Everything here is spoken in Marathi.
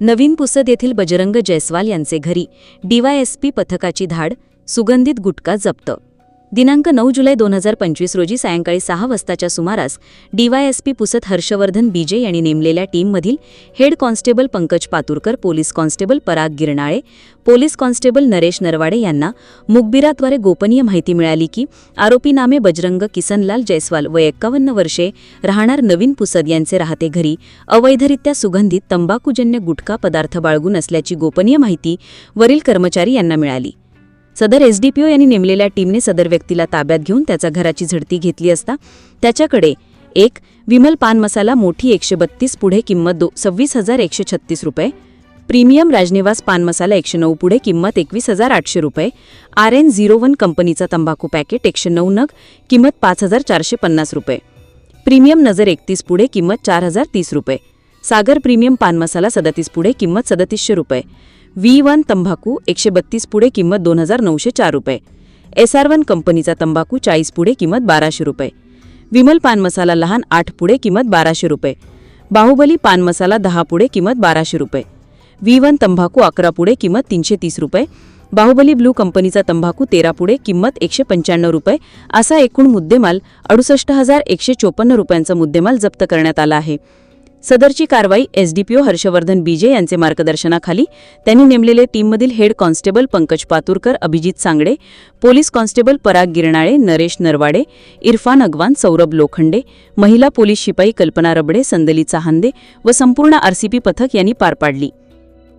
नवीन पुसद येथील बजरंग जयस्वाल यांचे घरी डीवायएसपी पथकाची धाड सुगंधित गुटखा जप्त दिनांक नऊ जुलै दोन हजार पंचवीस रोजी सायंकाळी सहा वाजताच्या सुमारास डीवायएसपी पुसत हर्षवर्धन बीजे यांनी नेमलेल्या टीममधील head constable Pankaj Paturkar police constable Parag Girnale police constable Naresh Narwade यांना मुखबिराद्वारे गोपनीय माहिती मिळाली की आरोपी नामे बजरंग किसनलाल जयस्वाल व एक्कावन्न वर्षे राहणार नवीन पुसद यांचे राहते घरी अवैधरित्या सुगंधित तंबाखूजन्य गुटखा पदार्थ बाळगून असल्याची गोपनीय माहिती वरील कर्मचारी यांना मिळाली. सदर एसडीपीओ यांनी नेमलेल्या टीमने सदर व्यक्तीला ताब्यात घेऊन त्याचा घराची झडती घेतली असता त्याच्याकडे एक विमल पान मसाला मोठी एकशे बत्तीस पुढे किंमत दो सव्वीस हजार एकशे छत्तीस रुपये प्रीमियम राजनिवास पान मसाला एकशे नऊ पुढे किंमत एकवीस हजार आठशे रुपये आर एन झिरो वन कंपनीचा तंबाखू पॅकेट एकशे नऊ नग किंमत पाच हजार चारशे पन्नास रुपये प्रीमियम नजर एकतीस पुढे किंमत चार हजार तीस रुपये सागर प्रीमियम पान मसाला सदतीस पुढे किंमत सदतीसशे रुपये व्ही वन तंबाखू एकशे बत्तीस पुढे किंमत दोन हजार नऊशे चार रुपये. एस आर वन कंपनीचा तंबाखू चाळीस पुढे किंमत बाराशे रुपये. विमल पान मसाला लहान आठ पुढे किंमत बाराशे रुपये. बाहुबली पान मसाला दहा पुढे किंमत बाराशे रुपये. व्ही वन तंबाखू अकरा पुढे किंमत तीनशे तीस रुपये. बाहुबली ब्लू कंपनीचा तंबाखू तेरा पुढे किंमत एकशे पंच्याण्णव रुपये. असा एकूण मुद्देमाल अडुसष्ट हजार एकशे चोपन्न रुपयांचा मुद्देमाल जप्त करण्यात आला आहे. सदरची कारवाई एसडीपीओ हर्षवर्धन बीजे यांचे मार्गदर्शनाखाली त्यांनी नेमलेले टीममधील head constable Pankaj Paturkar Abhijit Sangade police constable Parag Girnale Naresh Narwade Irfan Agwan Saurabh Lokhande महिला पोलीस शिपाई कल्पना रबडे संदली चाहांदे व संपूर्ण आरसीपी पथक यांनी पार पाडली.